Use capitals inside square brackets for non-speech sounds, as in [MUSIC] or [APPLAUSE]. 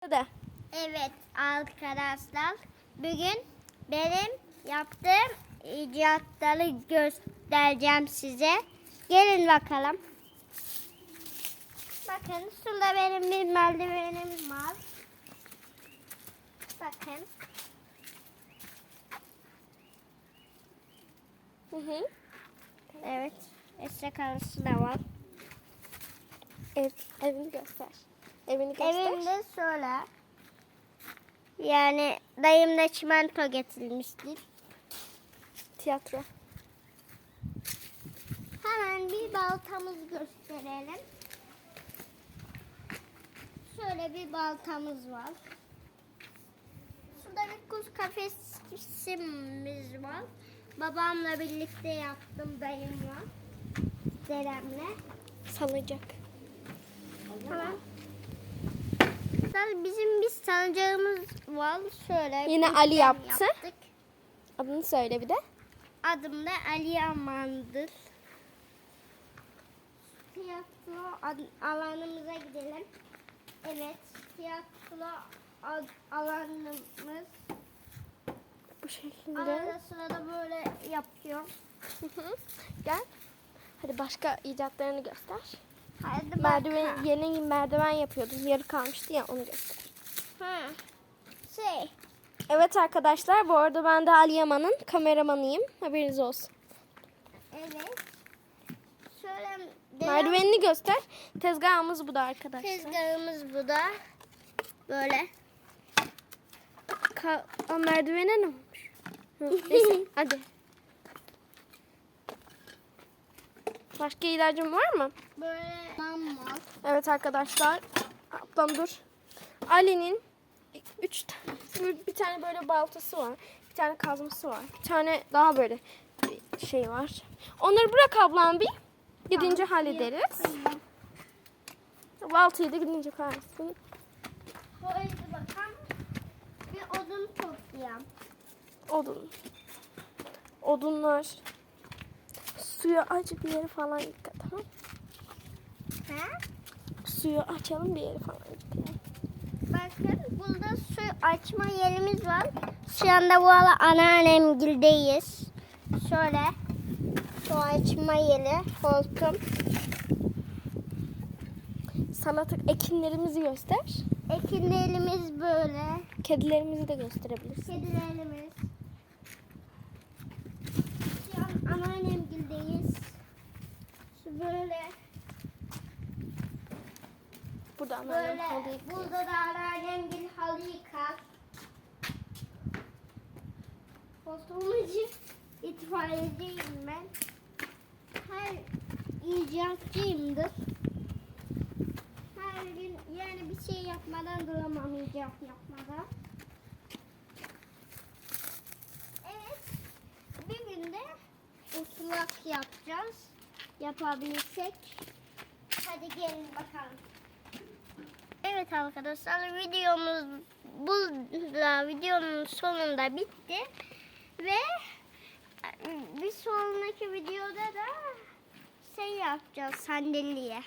De. Evet arkadaşlar bugün benim yaptığım icatları göstereceğim size. Gelin bakalım. Bakın şurada benim bir merdivenim var. Bakın. Hı hı. Evet. Eşek arısı da var. Ev, evini göster. Evini göster. Evimde şöyle. Yani dayımda çimento getirmiştir. Tiyatro. Hemen bir baltamızı gösterelim. Şöyle bir baltamız var. Şurada bir kuş kafesimiz var. Babamla birlikte yaptım dayımla. Dedemle. Salıncak. Tamam. Zaten Bizim bir salıncağımız var. Şöyle. Yine Ali yaptı. yaptık. Adını söyle bir de. Adım da Ali Yaman'dır. Tiyatro alanımıza gidelim. Evet, tiyatro alanımız. Bu şekilde. Arada sırada böyle yapıyor. Gel. Hadi başka icatlarını göster. Hadi Merdiven, yeni merdiven yapıyordun. Yarı kalmıştı ya onu göster. Ha. Şey, Evet arkadaşlar bu arada ben de Ali Yaman'ın kameramanıyım. Haberiniz olsun. evet. Şöyle Merdivenini göster. Tezgahımız bu da arkadaşlar. tezgahımız bu da. Böyle. Ka- Aa, merdivene ne olmuş? Neyse [LAUGHS] hadi. Başka ilacın var mı? Böyle mammal. Evet arkadaşlar. Ablam dur. Ali'nin üç bir tane böyle baltası var. Bir tane kazması var. Bir tane daha böyle bir şey var. Onları bırak ablam bir. Gidince hallederiz. Baltayı da gidince koyarsın. Haydi bakalım. Bir odun toplayalım. Odun. Odunlar. Suyu aç bir yere falan yıka tamam Ha? Suyu açalım bir yere falan yıka. Bakın burada su açma yerimiz var. Şu anda bu arada anneannemgildeyiz. Şöyle su açma yeri, hortum. Salata ekinlerimizi göster. Ekinlerimiz böyle. Kedilerimizi de gösterebilirsin. Kedilerimiz. Şu an anneannemgildeyiz. Şu böyle, Burada anneannem böyle. halı yıkıyor. Burada da anneannemgil halı yıkar. Hortumacı itfaiyeciyim ben. Her icatçıyımdır. Her gün yani bir şey yapmadan duramam icat yapmadan. Evet. Bir günde ıslak yapacağız. Yapabilirsek. Hadi gelin bakalım. Evet arkadaşlar videomuz burada videonun sonunda bitti. Ve bir sonraki videoda da şey yapacağız sandalye.